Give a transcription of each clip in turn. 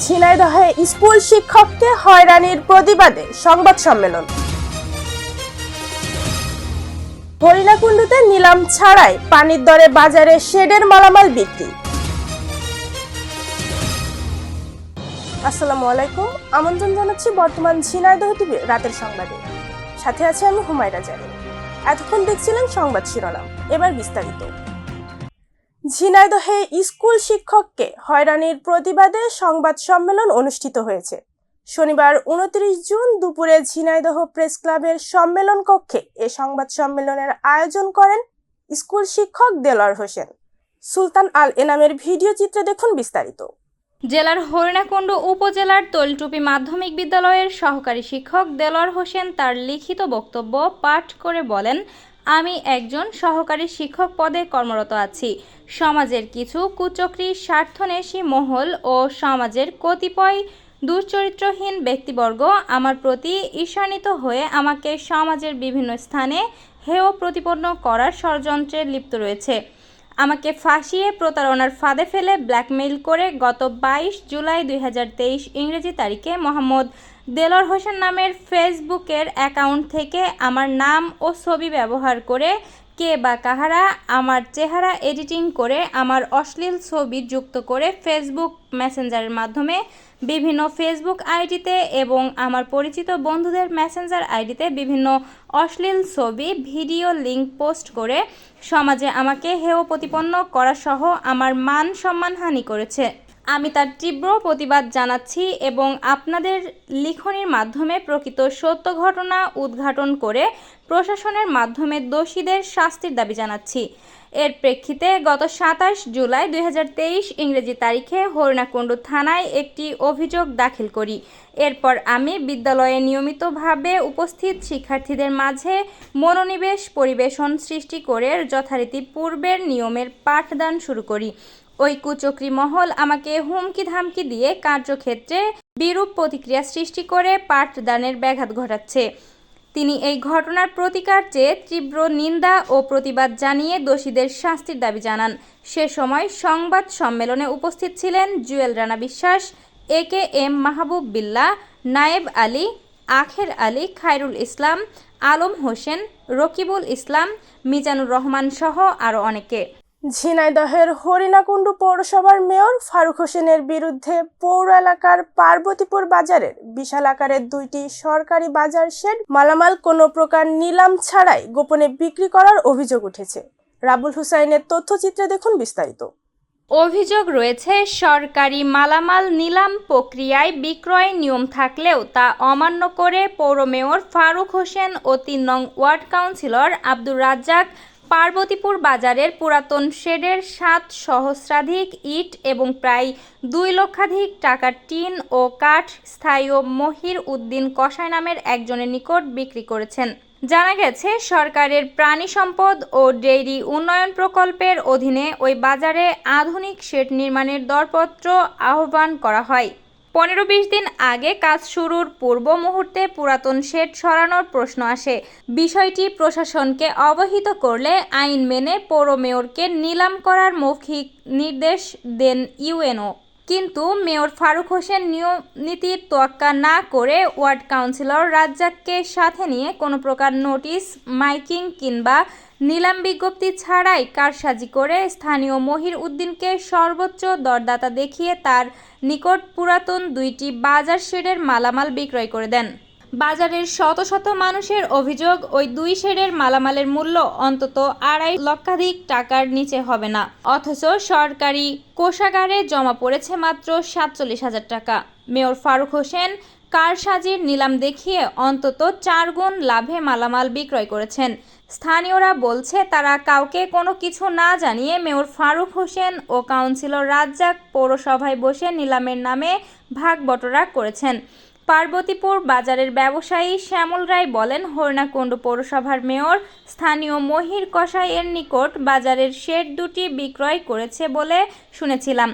ঝিনাইদহে school শিক্ষককে হয়রানির প্রতিবাদে সংবাদ সম্মেলন। হরিণাকুণ্ডুতে নিলাম ছাড়াই পানির দরে বাজারে শেডের মালামাল বিক্রি। আসসালামু আলাইকুম, আমন্ত্রণ জানাচ্ছি বর্তমান ঝিনাইদহ টিভি রাতের সংবাদে। সাথে আছে আমি হুমায়রা জানি এতক্ষণ দেখছিলেন সংবাদ শিরোনাম। এবার বিস্তারিত। ঝিনাইদহে স্কুল শিক্ষককে হয়রানির প্রতিবাদে সংবাদ সম্মেলন অনুষ্ঠিত হয়েছে। শনিবার উনত্রিশ জুন দুপুরে ঝিনাইদহ প্রেস ক্লাবের সম্মেলন কক্ষে এ সংবাদ সম্মেলনের আয়োজন করেন স্কুল শিক্ষক দেলোয়ার হোসেন। সুলতান আল এনামের ভিডিও চিত্রে দেখুন বিস্তারিত। জেলার হরিণাকুণ্ড উপজেলার তলটুপি মাধ্যমিক বিদ্যালয়ের সহকারী শিক্ষক দেলোয়ার হোসেন তার লিখিত বক্তব্য পাঠ করে বলেন আমি একজন সহকারী শিক্ষক পদে কর্মরত আছি। সমাজের কিছু কুচক্রী স্বার্থনেশী মহল ও সমাজের কতিপয় দুশ্চরিত্রহীন ব্যক্তিবর্গ আমার প্রতি ঈর্ষান্বিত হয়ে আমাকে সমাজের বিভিন্ন স্থানে হেয় প্রতিপন্ন করার ষড়যন্ত্রে লিপ্ত রয়েছে। আমাকে ফাঁসিয়ে প্রতারণার ফাঁদে ফেলে ব্ল্যাকমেইল করে গত বাইশ জুলাই দুই হাজার তেইশ ইংরেজি তারিখে মোহাম্মদ দেলোয়ার হোসেন নামের ফেসবুকের অ্যাকাউন্ট থেকে আমার নাম ও ছবি ব্যবহার করে কে বা কাহারা আমার চেহারা এডিটিং করে আমার অশ্লীল ছবি যুক্ত করে ফেসবুক মেসেঞ্জারের মাধ্যমে বিভিন্ন ফেসবুক আইডিতে এবং আমার পরিচিত বন্ধুদের মেসেঞ্জার আইডিতে বিভিন্ন অশ্লীল ছবি, ভিডিও লিঙ্ক পোস্ট করে সমাজে আমাকে হেয় প্রতিপন্ন করা সহ আমার মান সম্মানহানি করেছে। আমি তার তীব্র প্রতিবাদ জানাচ্ছি এবং আপনাদের লিখনির মাধ্যমে প্রকৃত সত্য ঘটনা উদ্ঘাটন করে প্রশাসনের মাধ্যমে দোষীদের শাস্তির দাবি জানাচ্ছি। এর প্রেক্ষিতে গত সাতাশ জুলাই দুই হাজার তেইশ ইংরেজি তারিখে হরিণাকুণ্ড থানায় একটি অভিযোগ দাখিল করি। এরপর আমি বিদ্যালয়ে নিয়মিতভাবে উপস্থিত শিক্ষার্থীদের মাঝে মনোনিবেশ পরিবেশন সৃষ্টি করে যথারীতি পূর্বের নিয়মের পাঠদান শুরু করি। ওই কুচক্রী মহল আমাকে হুমকি ধামকি দিয়ে কার্যক্ষেত্রে বিরূপ প্রতিক্রিয়া সৃষ্টি করে পাঠদানের ব্যাঘাত ঘটাচ্ছে। তিনি এই ঘটনার প্রতিকার চেয়ে তীব্র নিন্দা ও প্রতিবাদ জানিয়ে দোষীদের শাস্তির দাবি জানান। সে সময় সংবাদ সম্মেলনে উপস্থিত ছিলেন জুয়েল রানা বিশ্বাস, এ কে এম মাহবুব বিল্লা, নায়েব আলী, আখের আলী, খায়রুল ইসলাম, আলম হোসেন, রকিবুল ইসলাম, মিজানুর রহমান সহ আরও অনেকে। ঝিনাইদহের হরিণাকুণ্ডু পৌরসভার মেয়র ফারুক হোসেনের বিরুদ্ধে পৌর এলাকার পার্বতীপুর বাজারের বিশাল আকারের দুইটি সরকারি বাজার শেড মালামাল কোনো প্রকার নিলাম ছাড়াই গোপনে বিক্রি করার অভিযোগ উঠেছে। রাবুল হুসাইনের তথ্যচিত্রে দেখুন বিস্তারিত। অভিযোগ রয়েছে, সরকারি মালামাল নিলাম প্রক্রিয়ায় বিক্রয় নিয়ম থাকলেও তা অমান্য করে পৌর মেয়র ফারুক হোসেন ও তিন নং ওয়ার্ড কাউন্সিলর আব্দুর রাজ্জাক পার্বতীপুর বাজারের পুরাতন শেডের সাত সহস্রাধিক ইট এবং প্রায় দুই লক্ষাধিক টাকার টিন ও কাঠ স্থায়ী মহির উদ্দিন কষাই নামের একজনের নিকট বিক্রি করেছেন। জানা গেছে, সরকারের প্রাণী সম্পদ ও ডেইরি উন্নয়ন প্রকল্পের অধীনে ওই বাজারে আধুনিক শেড নির্মাণের দরপত্র আহ্বান করা হয়। পনেরো বিশ দিন আগে কাজ শুরুর পূর্ব মুহূর্তে পুরাতন শেড সরানোর প্রশ্ন আসে। বিষয়টি প্রশাসনকে অবহিত করলে আইন মেনে পৌর মেয়রকে নিলাম করার মৌখিক নির্দেশ দেন ইউএনও। কিন্তু মেয়র ফারুক হোসেন নিয়ম নীতির তোয়াক্কা না করে ওয়ার্ড কাউন্সিলর রাজ্জাককে সাথে নিয়ে কোনো প্রকার নোটিশ, মাইকিং কিংবা নিলাম বিজ্ঞপ্তি ছাড়াই কারসাজি করে স্থানীয় মহির উদ্দিনকে সর্বোচ্চ দরদাতা দেখিয়ে তার নিকট পুরাতন দুইটি বাজার শেডের মালামাল বিক্রয় করে দেন। বাজারের শত শত মানুষের অভিযোগ, ওই দুই শেডের মালামালের মূল্য অন্তত আড়াই লক্ষাধিক টাকার নিচে হবে না। অথচ সরকারি কোষাগারে জমা পড়েছে মাত্র সাতচল্লিশ হাজার টাকা। মেয়র ফারুক হোসেন কারসাজির নিলাম দেখিয়ে অন্তত চার গুণ লাভে মালামাল বিক্রয় করেছেন। স্থানীয়রা বলছে, তারা কাউকে কোনো কিছু না জানিয়ে মেয়র ফারুক হোসেন ও কাউন্সিলর রাজ্জাক পৌরসভায় বসে নিলামের নামে ভাগ বটরা করেছেন। পার্বতীপুর বাজারের ব্যবসায়ী শ্যামল রায় বলেন, হরিণাকুণ্ড পৌরসভার মেয়র স্থানীয় মহির কসাইয়ের নিকট বাজারের শেড দুটি বিক্রয় করেছে বলে শুনেছিলাম।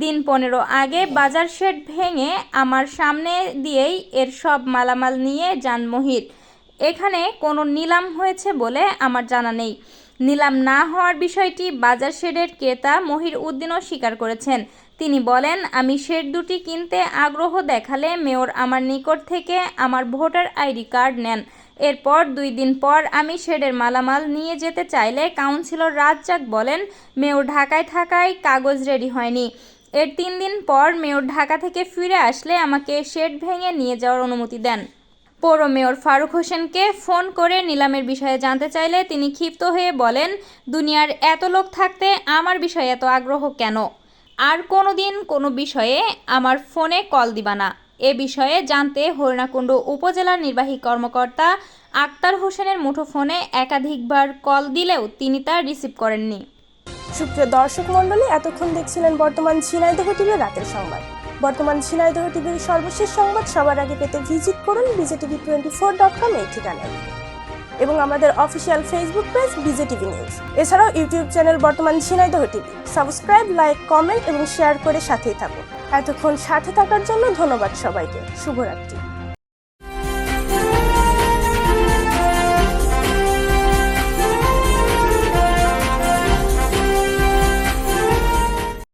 দিন পনেরো আগে বাজার শেড ভেঙে আমার সামনে দিয়েই এর সব মালামাল নিয়ে যান মহির। এখানে কোনো নিলাম হয়েছে বলে আমার জানা নেই। নিলাম না হওয়ার বিষয়টি বাজার শেডের ক্রেতা মহির উদ্দিনও স্বীকার করেছেন। তিনি বলেন, আমি শেড দুটি কিনতে আগ্রহ দেখালে মেয়র আমার নিকট থেকে আমার ভোটার আইডি কার্ড নেন। এরপর দুই দিন পর আমি শেডের মালামাল নিয়ে যেতে চাইলে কাউন্সিলর রাজ্জাক বলেন, মেয়র ঢাকায় থাকায় কাগজ রেডি হয়নি। এর তিন দিন পর মেয়র ঢাকা থেকে ফিরে আসলে আমাকে শেড ভেঙে নিয়ে যাওয়ার অনুমতি দেন। পৌর মেয়র ফারুক হোসেনকে ফোন করে নিলামের বিষয়ে জানতে চাইলে তিনি ক্ষিপ্ত হয়ে বলেন, দুনিয়ার এত লোক থাকতে আমার বিষয়ে এত আগ্রহ কেন? আর কোনো দিন কোনো বিষয়ে আমার ফোনে কল দিবা না। এ বিষয়ে জানতে হরিণাকুণ্ড উপজেলার নির্বাহী কর্মকর্তা আক্তার হোসেনের মুঠোফোনে একাধিকবার কল দিলেও তিনি তা রিসিভ করেননি। সুপ্রিয় দর্শক মণ্ডলী, এতক্ষণ দেখছিলেন বর্তমান ঝিনাইদহ টিভির রাতের সংবাদ। বর্তমান ঝিনাইদহ টিভির সর্বশেষ সংবাদ সবার আগে পেতে ভিজিট করুন BJTV twenty four dot com এই ঠিকানায়। এবং আমাদের official Facebook page BJTV news. এছাড়াও ইউটিউব চ্যানেল বর্তমান Jhenaidah TV. Subscribe like comment এবং শেয়ার করে সাথেই থাকুন। এতক্ষণ সাথে থাকার জন্য ধন্যবাদ সবাইকে। শুভরাত্রি।